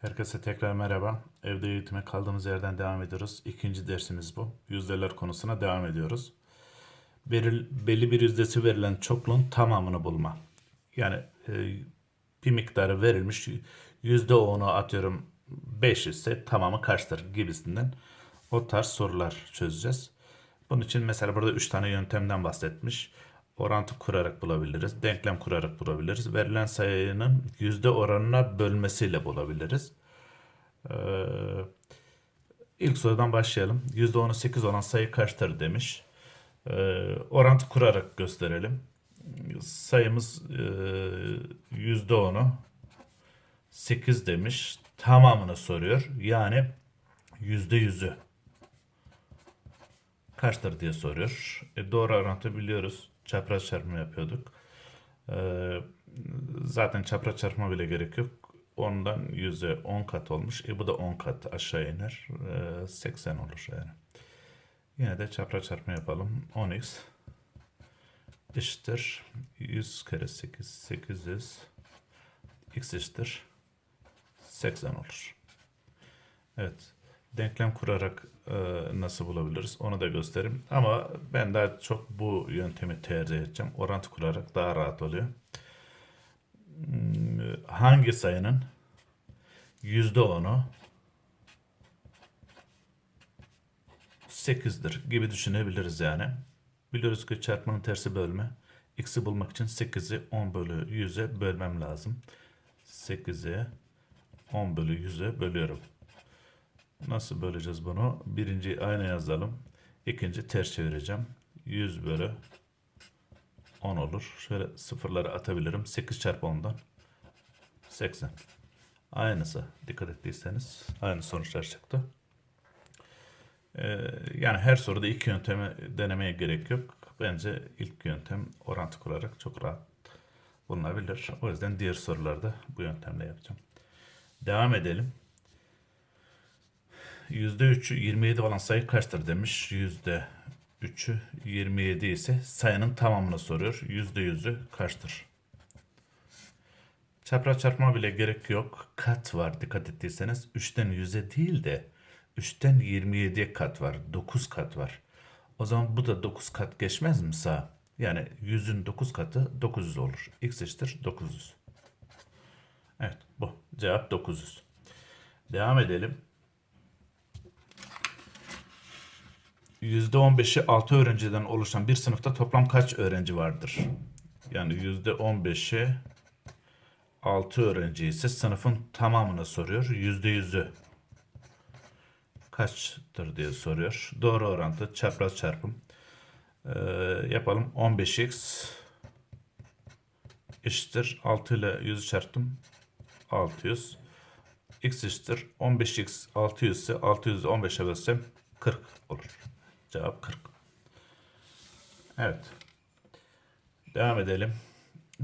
Herkese tekrar merhaba. Evde eğitime kaldığımız yerden devam ediyoruz. İkinci dersimiz bu. Yüzdeler konusuna devam ediyoruz. Beril, belli bir yüzdesi verilen çokluğun tamamını bulma. Yani e, bir miktarı verilmiş. Yüzde onu atıyorum 5 ise tamamı kaçtır gibisinden o tarz sorular çözeceğiz. Bunun için mesela burada 3 tane yöntemden bahsetmiş. Orantı kurarak bulabiliriz. Denklem kurarak bulabiliriz. Verilen sayının yüzde oranına bölmesiyle bulabiliriz. Ee, ilk sorudan başlayalım. Yüzde onu 8 olan sayı kaçtır demiş. Ee, orantı kurarak gösterelim. Sayımız e, yüzde onu 8 demiş. Tamamını soruyor. Yani yüzde yüzü kaçtır diye soruyor. E, doğru orantı biliyoruz. Çapraz çarpma yapıyorduk. Ee, zaten çapraz çarpma bile gerek yok. Ondan yüze 10 kat olmuş. E bu da 10 kat aşağı iner. Ee, 80 olur yani. Yine de çapraz çarpma yapalım. 10x eşittir 100 kere 8 800 x eşittir 80 olur. Evet. Denklem kurarak e, nasıl bulabiliriz onu da göstereyim. Ama ben daha çok bu yöntemi tercih edeceğim. Orantı kurarak daha rahat oluyor. Hmm, Hangi sayının %10'u 8'dir gibi düşünebiliriz yani. Biliyoruz ki çarpmanın tersi bölme. X'i bulmak için 8'i 10 bölü 100'e bölmem lazım. 8'i 10 bölü 100'e bölüyorum. Nasıl böleceğiz bunu? Birinci aynı yazalım. İkinci ters çevireceğim. 100 bölü 10 olur. Şöyle sıfırları atabilirim. 8 çarpı 10'dan 80. Aynısı. Dikkat ettiyseniz aynı sonuçlar çıktı. Ee, yani her soruda iki yöntemi denemeye gerek yok. Bence ilk yöntem orantı kurarak çok rahat bulunabilir. O yüzden diğer sorularda bu yöntemle yapacağım. Devam edelim. %3'ü 27 olan sayı kaçtır demiş. %3'ü 27 ise sayının tamamını soruyor. %100'ü kaçtır? Çapraz çarpma bile gerek yok. Kat var dikkat ettiyseniz. 3'ten 100'e değil de 3'ten 27'ye kat var. 9 kat var. O zaman bu da 9 kat geçmez mi sağ? Yani 100'ün 9 katı 900 olur. X eşittir 900. Evet bu. Cevap 900. Devam edelim. %15'i 6 öğrenciden oluşan bir sınıfta toplam kaç öğrenci vardır? Yani %15'i 6 öğrenci ise sınıfın tamamını soruyor. %100'ü kaçtır diye soruyor. Doğru orantı çapraz çarpım. Ee, yapalım. 15x eşittir 6 ile 100'ü çarptım. 600. x eşittir 15x 600 ise 600'ü 15'e bölsem 40 olur. Cevap 40. Evet. Devam edelim.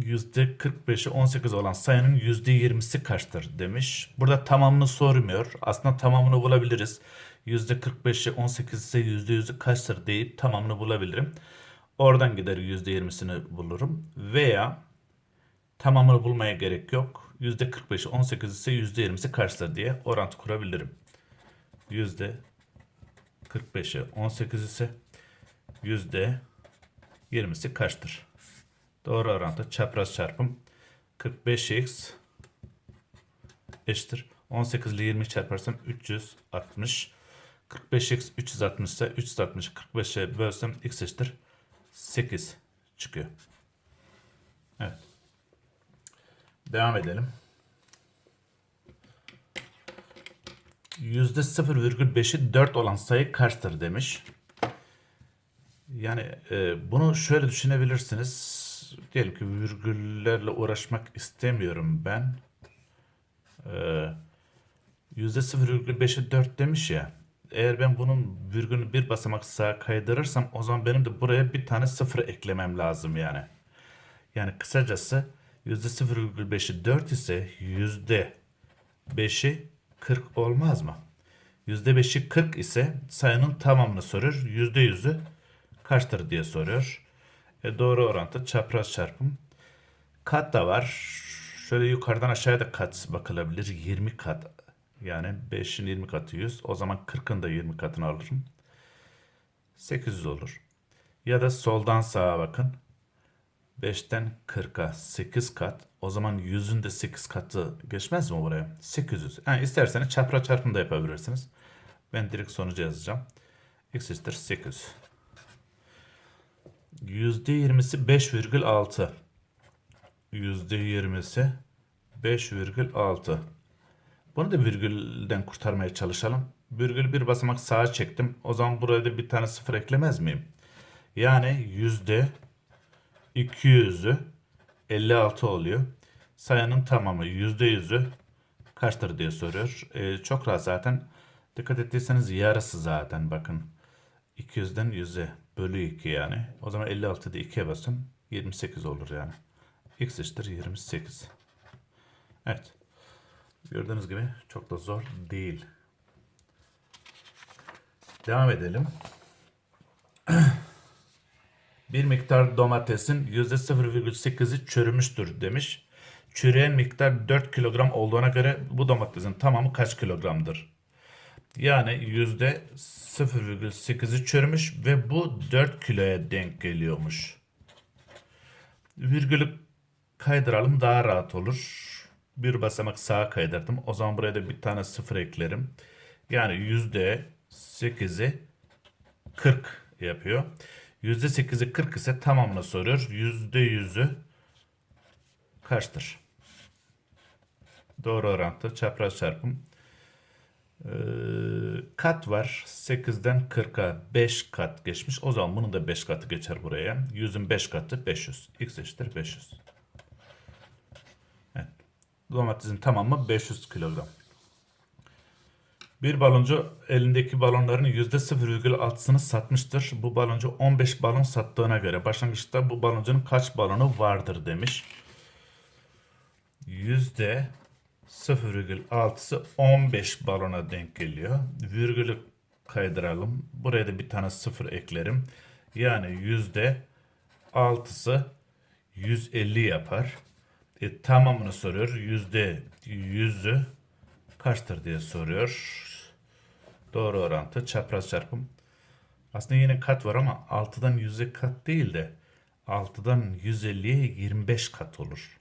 %45'i 18 olan sayının %20'si kaçtır demiş. Burada tamamını sormuyor. Aslında tamamını bulabiliriz. %45'i 18 ise %100'ü kaçtır deyip tamamını bulabilirim. Oradan gider %20'sini bulurum. Veya tamamını bulmaya gerek yok. %45'i 18 ise %20'si kaçtır diye orantı kurabilirim. %45'i 18 ise %20'si kaçtır? Doğru orantı çapraz çarpım 45x eşittir. 18 ile 20 çarparsam 360. 45x 360 ise 360 45'e bölsem x eşittir 8 çıkıyor. Evet. Devam edelim. %0,5'i 4 olan sayı kaçtır demiş. Yani e, bunu şöyle düşünebilirsiniz. Diyelim ki virgüllerle uğraşmak istemiyorum ben. E, %0,5'i 4 demiş ya. Eğer ben bunun virgülünü bir basamak sağa kaydırırsam o zaman benim de buraya bir tane sıfır eklemem lazım yani. Yani kısacası %0,5'i 4 ise %5'i 40 olmaz mı? %5'i 40 ise sayının tamamını soruyor. %100'ü kaçtır diye soruyor. E doğru orantı çapraz çarpım. Kat da var. Şöyle yukarıdan aşağıya da kat bakılabilir. 20 kat. Yani 5'in 20 katı 100. O zaman 40'ın da 20 katını alırım. 800 olur. Ya da soldan sağa bakın. 5'ten 40'a 8 kat. O zaman 100'ün de 8 katı geçmez mi buraya? 800. Yani isterseniz çapra çarpım da yapabilirsiniz. Ben direkt sonucu yazacağım. X eşittir 800. %20'si 5,6. %20'si 5,6. Bunu da virgülden kurtarmaya çalışalım. Virgül bir basamak sağa çektim. O zaman buraya da bir tane sıfır eklemez miyim? Yani yüzde 200'ü 56 oluyor. Sayının tamamı yüzde yüzü kaçtır diye soruyor. Ee, çok rahat zaten. Dikkat ettiyseniz yarısı zaten bakın. 200'den 100'e bölü 2 yani. O zaman 56'da 2'ye basın. 28 olur yani. X eşittir 28. Evet. Gördüğünüz gibi çok da zor değil. Devam edelim. Bir miktar domatesin %0,8'i çürümüştür demiş. Çürüyen miktar 4 kilogram olduğuna göre bu domatesin tamamı kaç kilogramdır? Yani %0,8'i çürümüş ve bu 4 kiloya denk geliyormuş. Virgülü kaydıralım daha rahat olur. Bir basamak sağa kaydırdım. O zaman buraya da bir tane sıfır eklerim. Yani %8'i 40 yapıyor. %8'i 40 ise tamamını soruyor. %100'ü kaçtır? Doğru orantı. Çapraz çarpım. Ee, kat var. 8'den 40'a 5 kat geçmiş. O zaman bunun da 5 katı geçer buraya. 100'ün 5 katı 500. X eşittir 500. Evet. Domatesin tamamı 500 kilogram. Bir baloncu elindeki balonların %0,6'sını satmıştır. Bu baloncu 15 balon sattığına göre başlangıçta bu baloncunun kaç balonu vardır demiş. %0,6'sı 15 balona denk geliyor. Virgülü kaydıralım. Buraya da bir tane sıfır eklerim. Yani %6'sı 150 yapar. E, tamamını soruyor. %100'ü kaçtır diye soruyor. Doğru orantı. Çapraz çarpım. Aslında yine kat var ama 6'dan 100'e kat değil de 6'dan 150'ye 25 kat olur.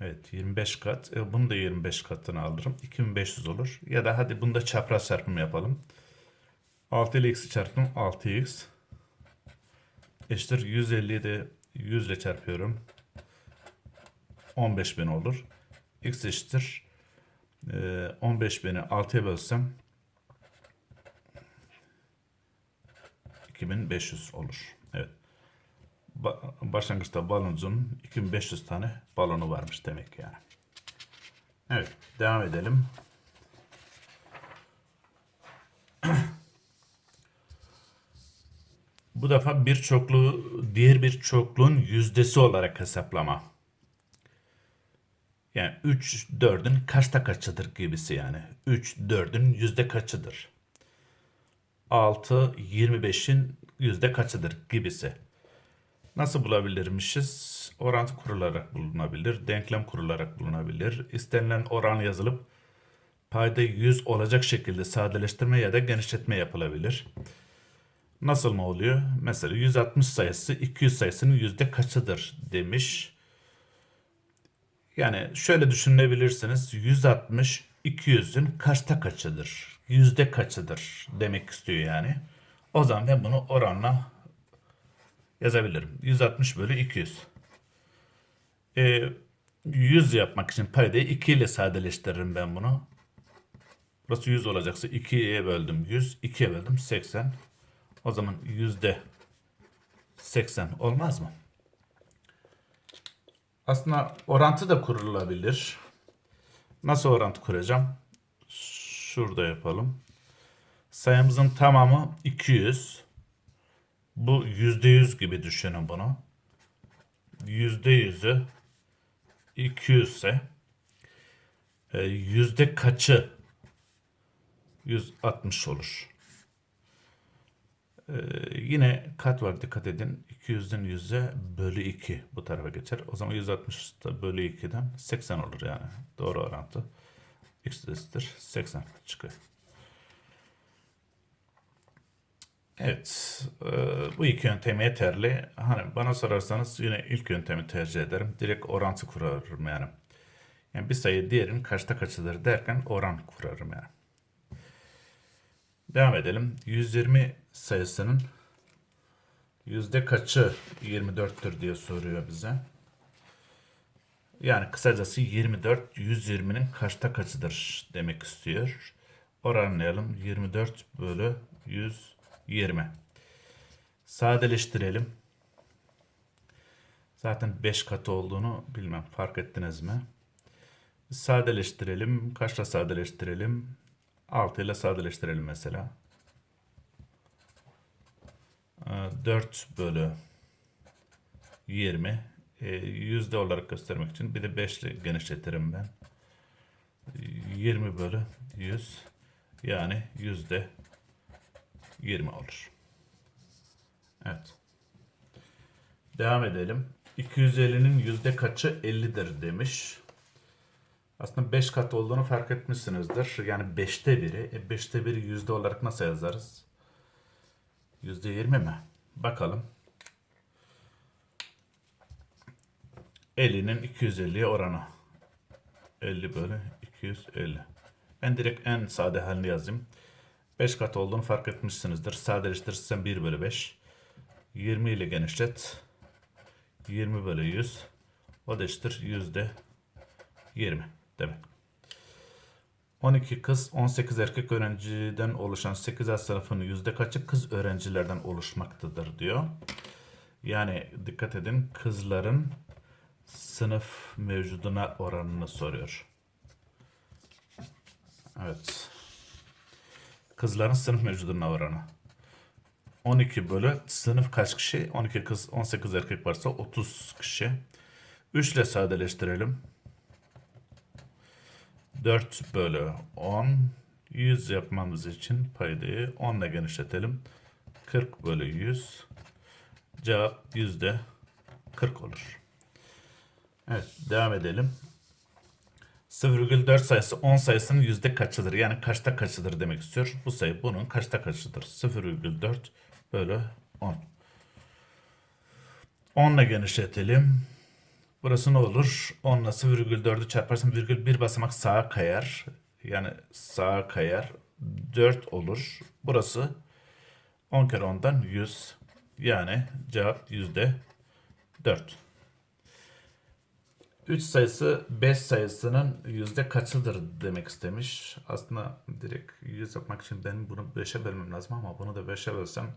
Evet 25 kat. E, bunu da 25 katını alırım. 2500 olur. Ya da hadi bunu da çapraz çarpım yapalım. 6 ile x'i çarptım. 6x eşittir 150'yi de 100 ile çarpıyorum. 15.000 olur. x eşittir e, 15.000'i 6'ya bölsem 2500 olur. Evet. Ba başlangıçta baloncunun 2500 tane balonu varmış demek yani. Evet. Devam edelim. Bu defa bir çokluğu diğer bir çokluğun yüzdesi olarak hesaplama. Yani 3 4'ün kaçta kaçıdır gibisi yani. 3 4'ün yüzde kaçıdır. 6 25'in yüzde kaçıdır gibisi. Nasıl bulabilirmişiz? Orantı kurularak bulunabilir, denklem kurularak bulunabilir. İstenilen oran yazılıp payda 100 olacak şekilde sadeleştirme ya da genişletme yapılabilir. Nasıl mı oluyor? Mesela 160 sayısı 200 sayısının yüzde kaçıdır demiş. Yani şöyle düşünebilirsiniz. 160 200'ün kaçta kaçıdır? Yüzde kaçıdır demek istiyor yani. O zaman ben bunu oranla yazabilirim. 160 bölü 200. Ee, 100 yapmak için paydayı 2 ile sadeleştiririm ben bunu. Burası 100 olacaksa 2'ye böldüm 100. 2'ye böldüm 80. O zaman yüzde 80 olmaz mı? Aslında orantı da kurulabilir. Nasıl orantı kuracağım? Şurada yapalım. Sayımızın tamamı 200. Bu %100 gibi düşünün bunu. %100'ü 200 ise e, yüzde kaçı 160 olur. Ee, yine kat var dikkat edin. 200'den 100'e bölü 2 bu tarafa geçer. O zaman 160 da bölü 2'den 80 olur yani. Doğru orantı. X eşittir 80 çıkıyor. Evet. e, bu iki yöntem yeterli. Hani bana sorarsanız yine ilk yöntemi tercih ederim. Direkt orantı kurarım yani. Yani bir sayı diğerinin kaçta kaçıdır derken oran kurarım yani. Devam edelim. 120 sayısının yüzde kaçı 24'tür diye soruyor bize. Yani kısacası 24 120'nin kaçta kaçıdır demek istiyor. Oranlayalım. 24 bölü 120. Sadeleştirelim. Zaten 5 katı olduğunu bilmem fark ettiniz mi? Sadeleştirelim. Kaçla sadeleştirelim? 6 ile sadeleştirelim mesela. Ee, 4 bölü 20 Ee, yüzde olarak göstermek için bir de 5 ile genişletirim ben. 20 bölü 100 yani yüzde 20 olur. Evet. Devam edelim. 250'nin yüzde kaçı 50'dir demiş. Aslında 5 kat olduğunu fark etmişsinizdir. Yani 5'te biri. E 5'te biri yüzde olarak nasıl yazarız? Yüzde 20 mi? Bakalım. 50'nin 250'ye oranı. 50 bölü 250. Ben direkt en sade halini yazayım. 5 kat olduğunu fark etmişsinizdir. Sadeleştirirsem 1 bölü 5. 20 ile genişlet. 20 bölü 100. O da eşittir yüzde 20 demek. 12 kız 18 erkek öğrenciden oluşan 8 sınıfının yüzde kaçı kız öğrencilerden oluşmaktadır diyor. Yani dikkat edin kızların sınıf mevcuduna oranını soruyor. Evet. Kızların sınıf mevcuduna oranı. 12 bölü sınıf kaç kişi? 12 kız 18 erkek varsa 30 kişi. 3 ile sadeleştirelim. 4 bölü 10 100 yapmamız için paydayı 10 ile genişletelim. 40 bölü 100 cevap yüzde 40 olur. Evet devam edelim. 0,4 sayısı 10 sayısının yüzde kaçıdır? Yani kaçta kaçıdır demek istiyor. Bu sayı bunun kaçta kaçıdır? 0,4 bölü 10. 10 ile genişletelim. Burası ne olur? 10 ile 0,4'ü çarparsam virgül bir basamak sağa kayar. Yani sağa kayar. 4 olur. Burası 10 kere 10'dan 100. Yani cevap yüzde 4. 3 sayısı 5 sayısının yüzde kaçıdır demek istemiş. Aslında direkt 100 yapmak için benim bunu 5'e bölmem lazım ama bunu da 5'e bölsem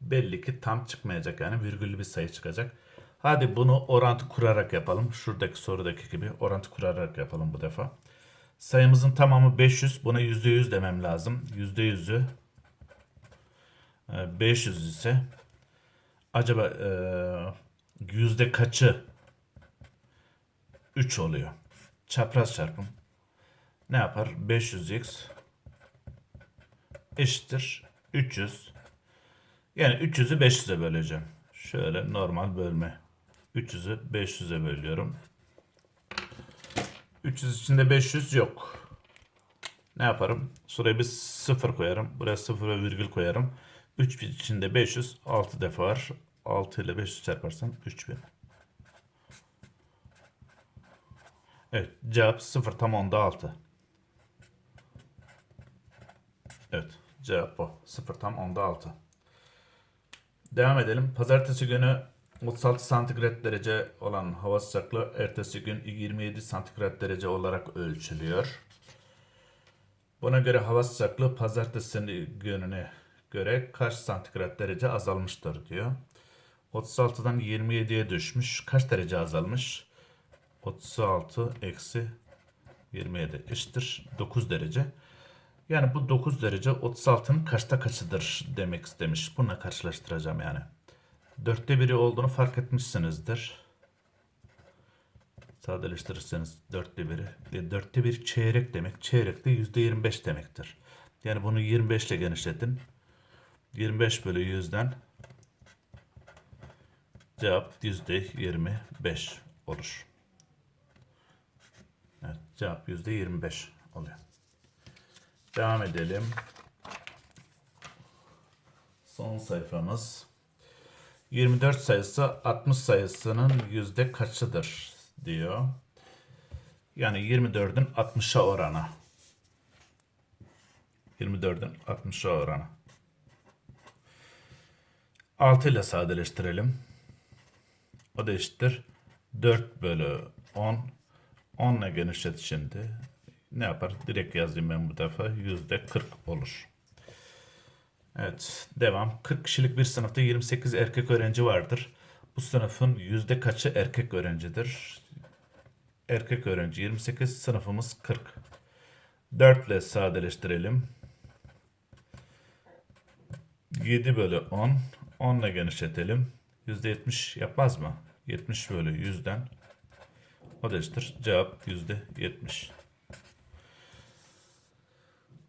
belli ki tam çıkmayacak yani virgüllü bir sayı çıkacak. Hadi bunu orantı kurarak yapalım. Şuradaki sorudaki gibi orantı kurarak yapalım bu defa. Sayımızın tamamı 500. Buna %100 demem lazım. %100'ü 500 e, ise acaba e, yüzde kaçı 3 oluyor. Çapraz çarpım ne yapar? 500x eşittir 300. Yani 300'ü 500'e böleceğim. Şöyle normal bölme. 300'ü 500'e bölüyorum. 300 içinde 500 yok. Ne yaparım? Şuraya bir 0 koyarım. Buraya 0 ve virgül koyarım. 3 içinde 500 6 defa var. 6 ile 500 çarparsam 3000. Evet cevap 0 tam onda 6. Evet cevap bu. 0 tam onda 6. Devam edelim. Pazartesi günü 36 santigrat derece olan hava sıcaklığı ertesi gün 27 santigrat derece olarak ölçülüyor. Buna göre hava sıcaklığı pazartesi gününe göre kaç santigrat derece azalmıştır diyor. 36'dan 27'ye düşmüş. Kaç derece azalmış? 36 eksi 27 eşittir 9 derece. Yani bu 9 derece 36'nın kaçta kaçıdır demek istemiş. Bununla karşılaştıracağım yani. Dörtte biri olduğunu fark etmişsinizdir. Sadeleştirirseniz dörtte biri. E, dörtte bir çeyrek demek. Çeyrek de yüzde 25 demektir. Yani bunu 25 ile genişletin. 25 bölü 100'den cevap yüzde 25 olur. Cevap yüzde 25 oluyor. Devam edelim. Son sayfamız. 24 sayısı 60 sayısının yüzde kaçıdır diyor. Yani 24'ün 60'a oranı. 24'ün 60'a oranı. 6 ile sadeleştirelim. O da eşittir. 4 bölü 10. 10 ile genişlet. Ne yapar? Direkt yazayım ben bu defa. Yüzde 40 olur. Evet, devam. 40 kişilik bir sınıfta 28 erkek öğrenci vardır. Bu sınıfın yüzde kaçı erkek öğrencidir? Erkek öğrenci 28, sınıfımız 40. 4 ile sadeleştirelim. 7 bölü 10. 10 ile genişletelim. %70 yapmaz mı? 70 bölü 100'den. Eşittir. Cevap %70.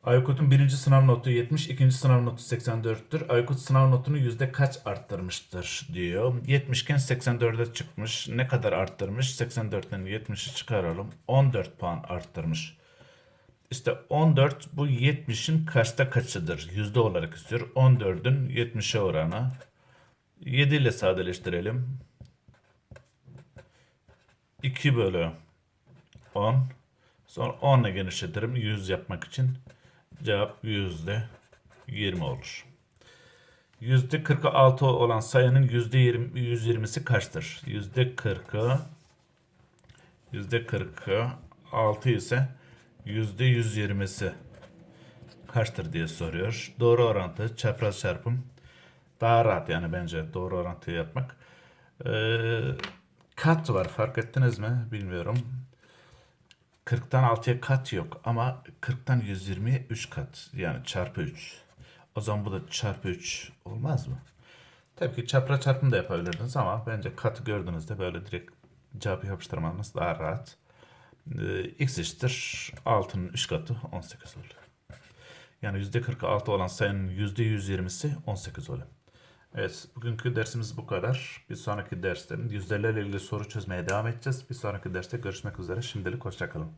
Aykut'un birinci sınav notu 70, ikinci sınav notu 84'tür. Aykut sınav notunu yüzde kaç arttırmıştır diyor. 70 iken 84'e çıkmış. Ne kadar arttırmış? 84'ten 70'i çıkaralım. 14 puan arttırmış. İşte 14 bu 70'in kaçta kaçıdır? Yüzde olarak istiyor. 14'ün 70'e oranı. 7 ile sadeleştirelim. 2 bölü 10. Sonra 10 ile genişletirim 100 yapmak için. Cevap yüzde 20 olur. Yüzde 46 olan sayının yüzde 20, 120'si kaçtır? Yüzde 40'ı yüzde 40'ı 6 ise yüzde 120'si kaçtır diye soruyor. Doğru orantı çapraz çarpım daha rahat yani bence doğru orantıyı yapmak. Ee, kat var fark ettiniz mi bilmiyorum. 40'tan 6'ya kat yok ama 40'tan 120'ye 3 kat yani çarpı 3. O zaman bu da çarpı 3 olmaz mı? Tabii ki çapraz çarpım da yapabilirdiniz ama bence katı gördüğünüzde böyle direkt cevap yapıştırmanız daha rahat. Ee, x eşittir 6'nın 3 katı 18 oluyor. Yani %46 olan sayının %120'si 18 oluyor. Evet, bugünkü dersimiz bu kadar. Bir sonraki derste yüzdelerle ilgili soru çözmeye devam edeceğiz. Bir sonraki derste görüşmek üzere. Şimdilik hoşçakalın.